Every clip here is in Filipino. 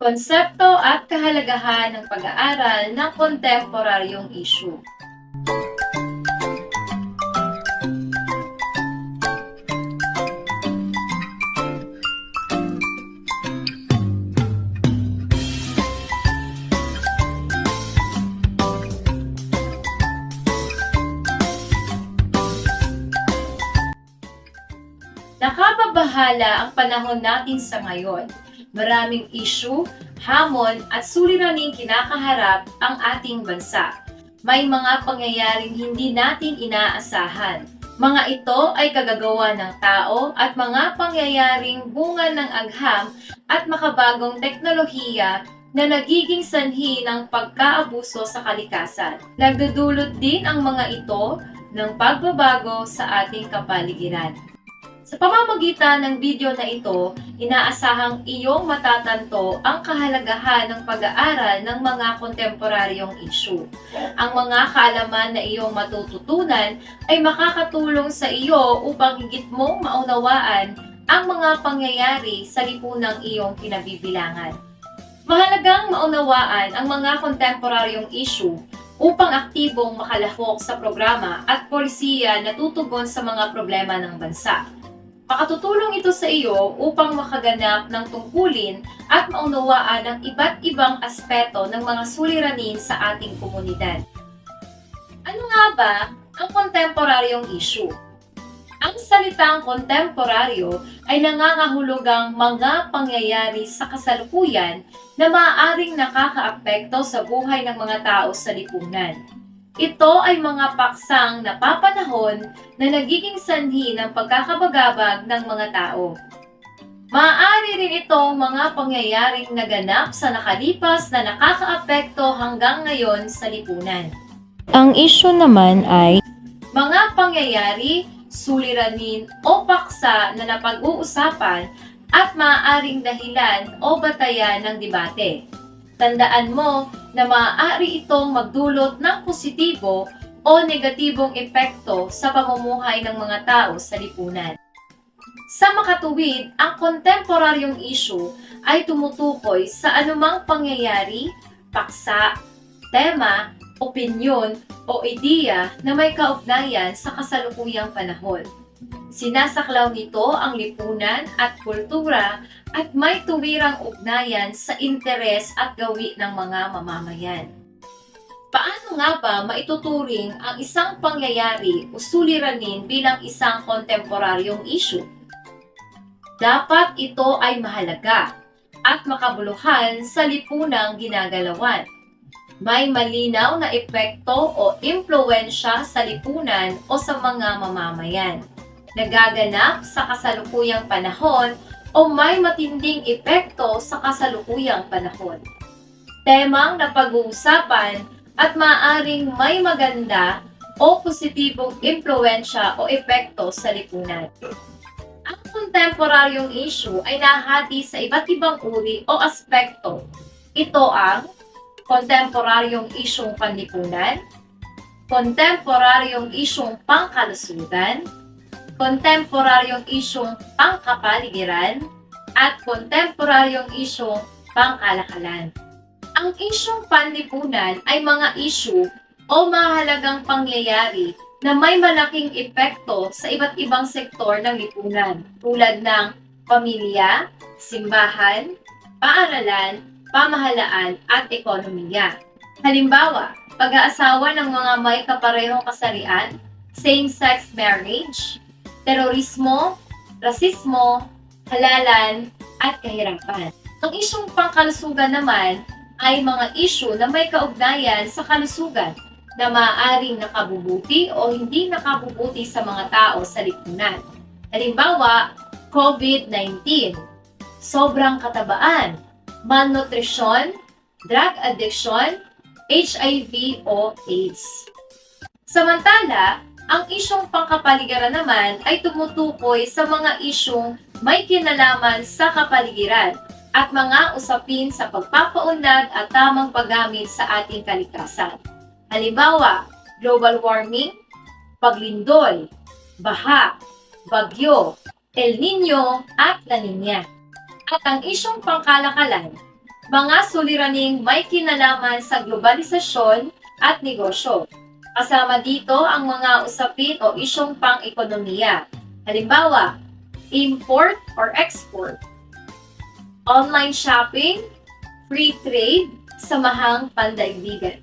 Konsepto at kahalagahan ng pag-aaral ng kontemporaryong issue. Nakababahala ang panahon natin sa ngayon. Maraming issue, hamon at suliraning kinakaharap ang ating bansa. May mga pangyayaring hindi natin inaasahan. Mga ito ay kagagawa ng tao at mga pangyayaring bunga ng agham at makabagong teknolohiya na nagiging sanhi ng pagkaabuso sa kalikasan. Nagdudulot din ang mga ito ng pagbabago sa ating kapaligiran. Sa pamamagitan ng video na ito, inaasahang iyong matatanto ang kahalagahan ng pag-aaral ng mga kontemporaryong issue. Ang mga kaalaman na iyong matututunan ay makakatulong sa iyo upang higit mong maunawaan ang mga pangyayari sa lipunang iyong kinabibilangan. Mahalagang maunawaan ang mga kontemporaryong issue upang aktibong makalahok sa programa at polisiya na tutugon sa mga problema ng bansa. Makatutulong ito sa iyo upang makaganap ng tungkulin at maunawaan ang iba't ibang aspeto ng mga suliranin sa ating komunidad. Ano nga ba ang kontemporaryong issue? Ang salitang kontemporaryo ay nangangahulugang mga pangyayari sa kasalukuyan na maaaring nakakaapekto sa buhay ng mga tao sa lipunan. Ito ay mga paksang napapanahon na nagiging sanhi ng pagkakabagabag ng mga tao. Maaari rin itong mga pangyayaring naganap sa nakalipas na nakakaapekto hanggang ngayon sa lipunan. Ang issue naman ay Mga pangyayari, suliranin o paksa na napag-uusapan at maaaring dahilan o batayan ng debate. Tandaan mo na maaari itong magdulot ng positibo o negatibong epekto sa pamumuhay ng mga tao sa lipunan. Sa makatuwid, ang kontemporaryong issue ay tumutukoy sa anumang pangyayari, paksa, tema, opinyon o ideya na may kaugnayan sa kasalukuyang panahon. Sinasaklaw nito ang lipunan at kultura at may tuwirang ugnayan sa interes at gawi ng mga mamamayan. Paano nga ba maituturing ang isang pangyayari o suliranin bilang isang kontemporaryong issue? Dapat ito ay mahalaga at makabuluhan sa lipunang ginagalawan. May malinaw na epekto o impluensya sa lipunan o sa mga mamamayan. Nagaganap sa kasalukuyang panahon o may matinding epekto sa kasalukuyang panahon. Temang napag-uusapan at maaring may maganda o positibong impluensya o epekto sa lipunan. Ang kontemporaryong issue ay nahati sa iba't ibang uri o aspekto. Ito ang kontemporaryong isyong panlipunan, kontemporaryong isyong pangkalusugan, kontemporaryong isyong pangkapaligiran, at kontemporaryong isyong pangkalakalan. Ang isyong panlipunan ay mga isyu o mahalagang pangyayari na may malaking epekto sa iba't ibang sektor ng lipunan tulad ng pamilya, simbahan, paaralan, pamahalaan at ekonomiya. Halimbawa, pag-aasawa ng mga may kaparehong kasarian, same-sex marriage, terorismo, rasismo, halalan, at kahirapan. Ang isyong pangkalusugan naman ay mga isyu na may kaugnayan sa kalusugan na maaaring nakabubuti o hindi nakabubuti sa mga tao sa lipunan. Halimbawa, COVID-19, sobrang katabaan, malnutrisyon, drug addiction, HIV o AIDS. Samantala, ang isyong pangkapaligiran naman ay tumutukoy sa mga isyong may kinalaman sa kapaligiran at mga usapin sa pagpapaunlad at tamang paggamit sa ating kalikasan. Halimbawa, global warming, paglindol, baha, bagyo, El Nino at La Nina. At ang isyong pangkalakalan, mga suliraning may kinalaman sa globalisasyon at negosyo. Kasama dito ang mga usapin o isyong pang-ekonomiya. Halimbawa, import or export, online shopping, free trade, samahang pandaigdigan.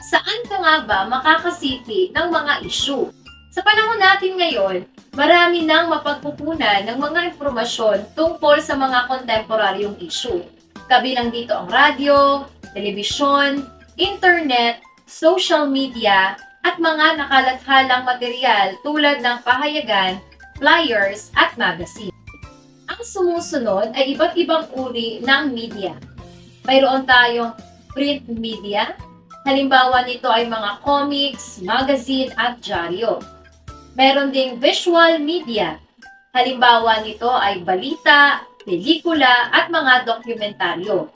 Saan ka nga ba makakasipi ng mga issue? Sa panahon natin ngayon, marami nang mapagkukunan ng mga impormasyon tungkol sa mga kontemporaryong issue. Kabilang dito ang radyo, telebisyon, internet, social media, at mga nakalathalang material tulad ng pahayagan, flyers, at magazine. Ang sumusunod ay iba't ibang uri ng media. Mayroon tayong print media, halimbawa nito ay mga comics, magazine, at dyaryo. Meron ding visual media, halimbawa nito ay balita, pelikula, at mga dokumentaryo.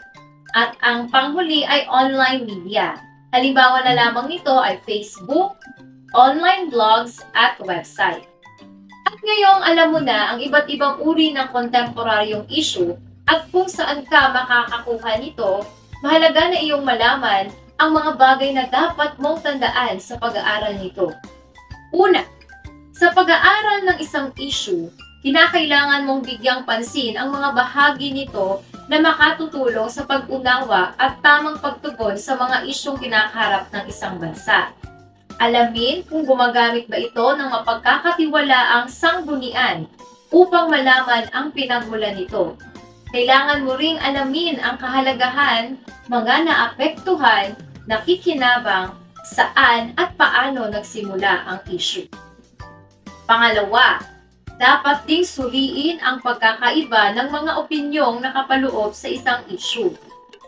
At ang panghuli ay online media. Halimbawa na lamang nito ay Facebook, online blogs, at website. At ngayong alam mo na ang iba't ibang uri ng kontemporaryong issue at kung saan ka makakakuha nito, mahalaga na iyong malaman ang mga bagay na dapat mong tandaan sa pag-aaral nito. Una, sa pag-aaral ng isang issue, kinakailangan mong bigyang pansin ang mga bahagi nito na makatutulong sa pag-unawa at tamang pagtugon sa mga isyong kinakaharap ng isang bansa. Alamin kung gumagamit ba ito ng mapagkakatiwalaang sanggunian upang malaman ang pinagmulan nito. Kailangan mo ring alamin ang kahalagahan, mga naapektuhan, nakikinabang, saan at paano nagsimula ang issue. Pangalawa, dapat ding suriin ang pagkakaiba ng mga opinyong nakapaloob sa isang issue.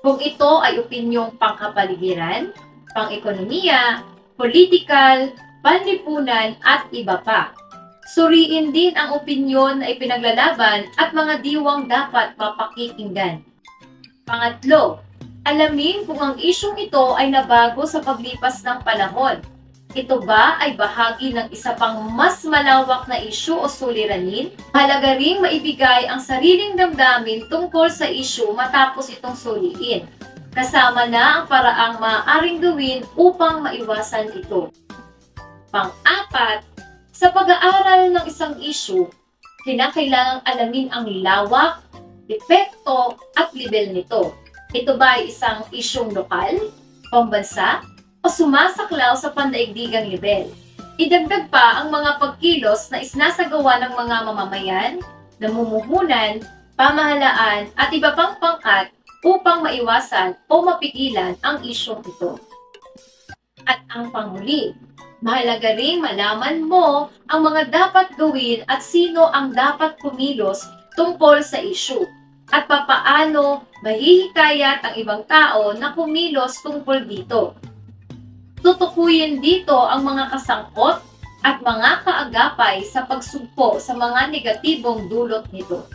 Kung ito ay opinyong pangkapaligiran, pang-ekonomiya, political, panlipunan at iba pa. Suriin din ang opinyon na ipinaglalaban at mga diwang dapat mapakikinggan. Pangatlo, alamin kung ang isyong ito ay nabago sa paglipas ng panahon. Ito ba ay bahagi ng isa pang mas malawak na isyu o suliranin? Halaga ring maibigay ang sariling damdamin tungkol sa isyu matapos itong suliin. Kasama na ang paraang maaaring gawin upang maiwasan ito. Pang-apat, sa pag-aaral ng isang issue, kinakailangang alamin ang lawak, epekto, at level nito. Ito ba ay isang isyong lokal, pambansa, o sumasaklaw sa pandaigdigang level? Idagdag pa ang mga pagkilos na isnasagawa ng mga mamamayan, namumuhunan, pamahalaan, at iba pang pangkat upang maiwasan o mapigilan ang isyong ito. At ang panghuli, mahalaga rin malaman mo ang mga dapat gawin at sino ang dapat kumilos tungkol sa issue at papaano mahihikayat ang ibang tao na kumilos tungkol dito. Tutukuyin dito ang mga kasangkot at mga kaagapay sa pagsugpo sa mga negatibong dulot nito.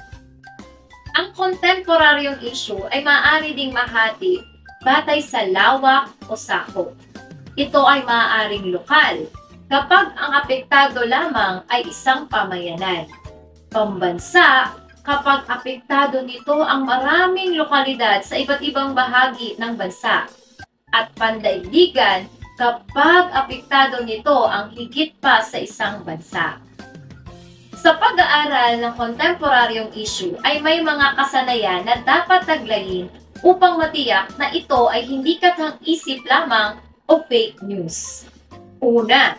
Ang kontemporaryong issue ay maaari ding mahati batay sa lawak o sakop. Ito ay maaaring lokal kapag ang apektado lamang ay isang pamayanan. Pambansa kapag apektado nito ang maraming lokalidad sa iba't ibang bahagi ng bansa. At pandaigdigan kapag apektado nito ang higit pa sa isang bansa. Sa pag-aaral ng kontemporaryong issue ay may mga kasanayan na dapat taglayin upang matiyak na ito ay hindi katang-isip lamang o fake news. Una,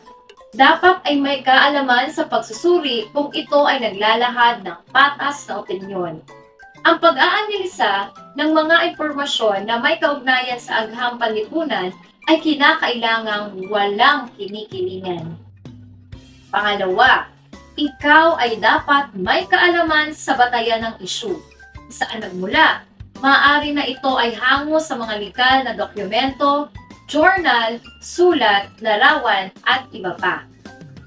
dapat ay may kaalaman sa pagsusuri kung ito ay naglalahad ng patas na opinyon. Ang pag-aanalisa ng mga impormasyon na may kaugnayan sa agham panlipunan ay kinakailangang walang kinikilingan. Pangalawa, ikaw ay dapat may kaalaman sa batayan ng issue. Saan nagmula? Maaari na ito ay hango sa mga legal na dokumento, journal, sulat, larawan, at iba pa.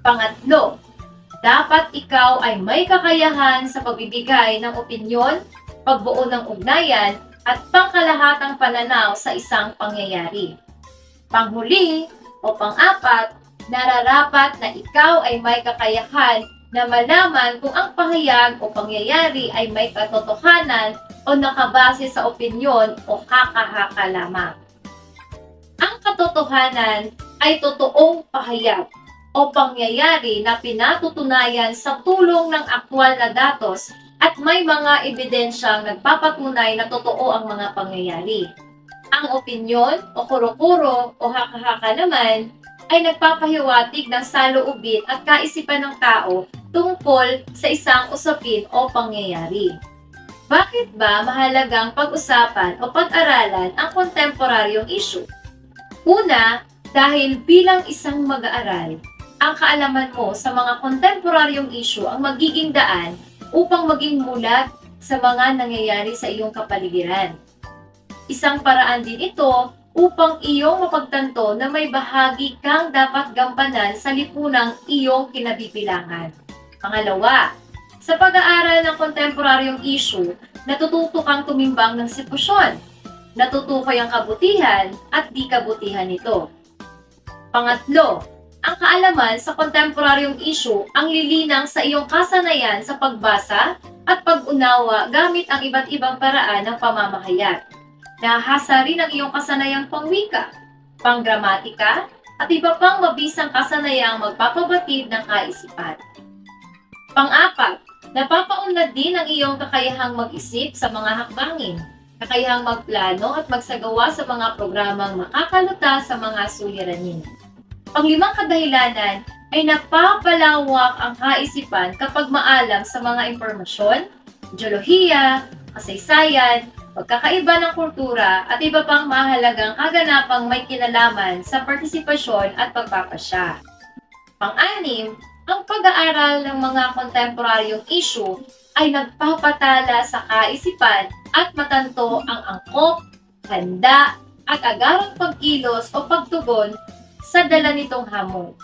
Pangatlo, dapat ikaw ay may kakayahan sa pagbibigay ng opinyon, pagbuo ng ugnayan, at pangkalahatang pananaw sa isang pangyayari. Panghuli o pang-apat, nararapat na ikaw ay may kakayahan na malaman kung ang pahayag o pangyayari ay may katotohanan o nakabase sa opinyon o haka-haka lamang. Ang katotohanan ay totoong pahayag o pangyayari na pinatutunayan sa tulong ng aktwal na datos at may mga ebidensyang nagpapatunay na totoo ang mga pangyayari. Ang opinyon o kuro-kuro o haka-haka naman ay nagpapahiwatig ng saloobin at kaisipan ng tao tungkol sa isang usapin o pangyayari. Bakit ba mahalagang pag-usapan o pag-aralan ang kontemporaryong issue? Una, dahil bilang isang mag-aaral, ang kaalaman mo sa mga kontemporaryong issue ang magiging daan upang maging mulat sa mga nangyayari sa iyong kapaligiran. Isang paraan din ito upang iyong mapagtanto na may bahagi kang dapat gampanan sa lipunang iyong kinabibilangan. Pangalawa, sa pag-aaral ng kontemporaryong issue, natututo kang tumimbang ng sitwasyon. Natutukoy ang kabutihan at di kabutihan nito. Pangatlo, ang kaalaman sa kontemporaryong issue ang lilinang sa iyong kasanayan sa pagbasa at pag-unawa gamit ang iba't ibang paraan ng pamamahayag. Nahasa rin ang iyong kasanayang pangwika, panggramatika, at iba pang mabisang kasanayang magpapabatid ng kaisipan. Pang-apat, napapaunlad din ang iyong kakayahang mag-isip sa mga hakbangin, kakayahang magplano at magsagawa sa mga programang makakaluta sa mga suliranin. Panglimang kadahilanan ay napapalawak ang kaisipan kapag maalam sa mga impormasyon, geolohiya, kasaysayan, pagkakaiba ng kultura at iba pang mahalagang kaganapang may kinalaman sa partisipasyon at pagpapasya. Pang-anim, ang pag-aaral ng mga kontemporaryong issue ay nagpapatala sa kaisipan at matanto ang angkop, handa, at agarang pagkilos o pagtugon sa dala nitong hamon.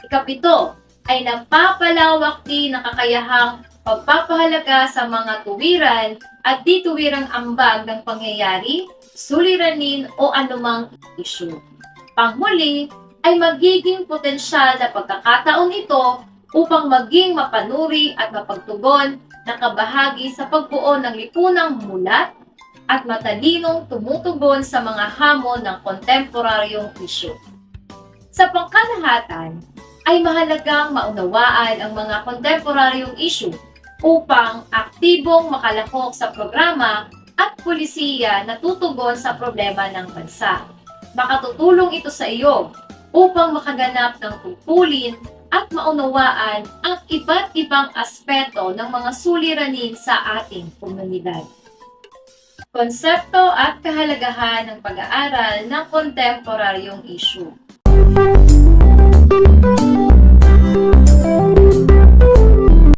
Ikapito, ay napapalawak din ang kakayahang pagpapahalaga sa mga tuwiran at di tuwirang ambag ng pangyayari, suliranin o anumang issue. Panghuli, ay magiging potensyal na pagkakataon ito upang maging mapanuri at mapagtugon na kabahagi sa pagbuo ng lipunang mulat at matalinong tumutugon sa mga hamon ng kontemporaryong issue. Sa pangkalahatan, ay mahalagang maunawaan ang mga kontemporaryong issue upang aktibong makalahok sa programa at pulisiya na tutugon sa problema ng bansa. Makatutulong ito sa iyo upang makaganap ng tungkulin at maunawaan ang iba't ibang aspeto ng mga suliranin sa ating komunidad. Konsepto at kahalagahan ng pag-aaral ng kontemporaryong issue.